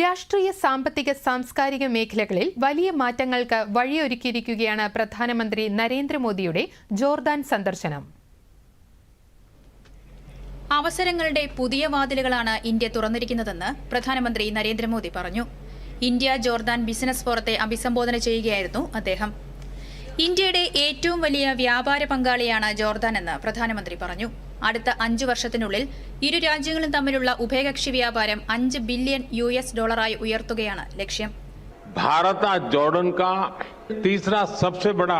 രാഷ്ട്രീയ സാമ്പത്തിക സാംസ്കാരിക മേഖലകളിൽ വലിയ മാറ്റങ്ങൾക്ക് വഴിയൊരുക്കിയിരിക്കുകയാണ് പ്രധാനമന്ത്രി നരേന്ദ്രമോദിയുടെ ജോർദാൻ സന്ദർശനം. അവസരങ്ങളുടെ പുതിയ വാതിലുകളാണ് ഇന്ത്യ തുറന്നിരിക്കുന്നതെന്ന് പ്രധാനമന്ത്രി നരേന്ദ്രമോദി പറഞ്ഞു. ഇന്ത്യ ജോർദാൻ ബിസിനസ് ഫോറത്തെ അഭിസംബോധന ചെയ്യുകയായിരുന്നു അദ്ദേഹം. ഇന്ത്യയുടെ ഏറ്റവും വലിയ വ്യാപാര പങ്കാളിയാണ് ജോർദാൻ എന്ന് പ്രധാനമന്ത്രി പറഞ്ഞു. അടുത്ത അഞ്ചു വർഷത്തിനുള്ളിൽ ഇരു രാജ്യങ്ങളും തമ്മിലുള്ള ഉഭയകക്ഷി വ്യാപാരം അഞ്ച് ബില്യൺ യു എസ് ഡോളറായി ഉയർത്തുകയാണ് ലക്ഷ്യം भारत आज जॉर्डन का तीसरा सबसे बड़ा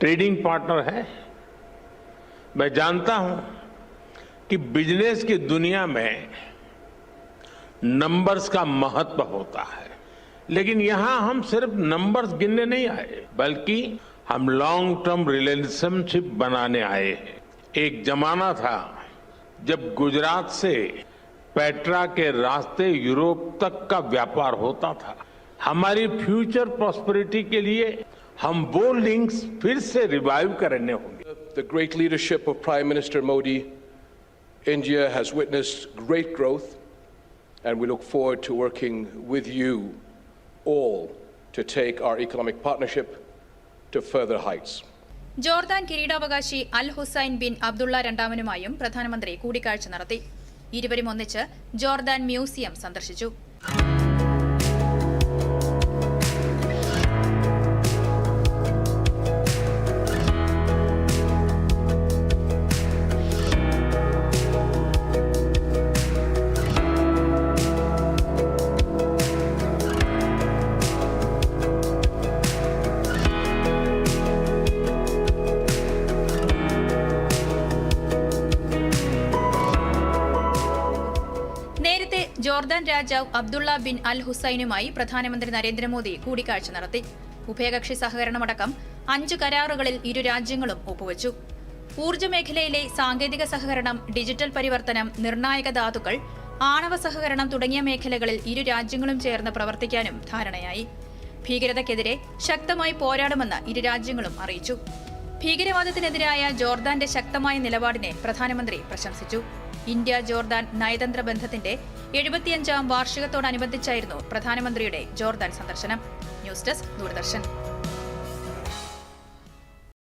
ट्रेडिंग पार्टनर है मैं जानता हूं कि बिजनेस की दुनिया में नंबर्स का महत्व होता है लेकिन यहां हम सिर्फ नंबर्स गिनने नहीं आए बल्कि हम लॉन्ग टर्म रिलेशनशिप बनाने आए हैं एक जमाना था जब गुजरात से पेट्रा के रास्ते यूरोप तक का व्यापार होता था। हमारी फ्यूचर प्रॉस्पेरिटी के लिए हम वो लिंक्स फिर से रिवाइव करने होंगे। The great leadership of prime minister Modi India has witness great growth and we look forward to working with you all to take our economic partnership to further heights Jordan കിരീടാവകാശി Al Hussein bin Abdullah രണ്ടാമനുമായും പ്രധാനമന്ത്രി കൂടിക്കാഴ്ച നടത്തി. ഇരുവരും ഒന്നിച്ച് Jordan museum സന്ദർശിച്ചു. Jordan രാജാവ് Abdullah bin അൽ ഹുസൈനുമായി പ്രധാനമന്ത്രി നരേന്ദ്രമോദി കൂടിക്കാഴ്ച നടത്തി. ഉഭയകക്ഷി സഹകരണമടക്കം അഞ്ച് കരാറുകളിൽ ഇരു രാജ്യങ്ങളും ഒപ്പുവച്ചു. ഊർജ മേഖലയിലെ സാങ്കേതിക സഹകരണം ഡിജിറ്റൽ പരിവർത്തനം നിർണായക ധാതുക്കൾ ആണവ സഹകരണം തുടങ്ങിയ മേഖലകളിൽ ഇരു രാജ്യങ്ങളും ചേർന്ന് പ്രവർത്തിക്കാനും ധാരണയായി. ഭീകരതയ്ക്കെതിരെ ശക്തമായി പോരാടുമെന്ന് ഇരു രാജ്യങ്ങളും അറിയിച്ചു. ഭീകരവാദത്തിനെതിരായ ജോർദാന്റെ ശക്തമായ നിലപാടിനെ പ്രധാനമന്ത്രി പ്രശംസിച്ചു. ഇന്ത്യ ജോർദാൻ നയതന്ത്ര ബന്ധത്തിന്റെ എഴുപത്തിയഞ്ചാം വാർഷികത്തോടനുബന്ധിച്ചായിരുന്നു പ്രധാനമന്ത്രിയുടെ ജോർദാൻ സന്ദർശനം. News desk Doordarshan.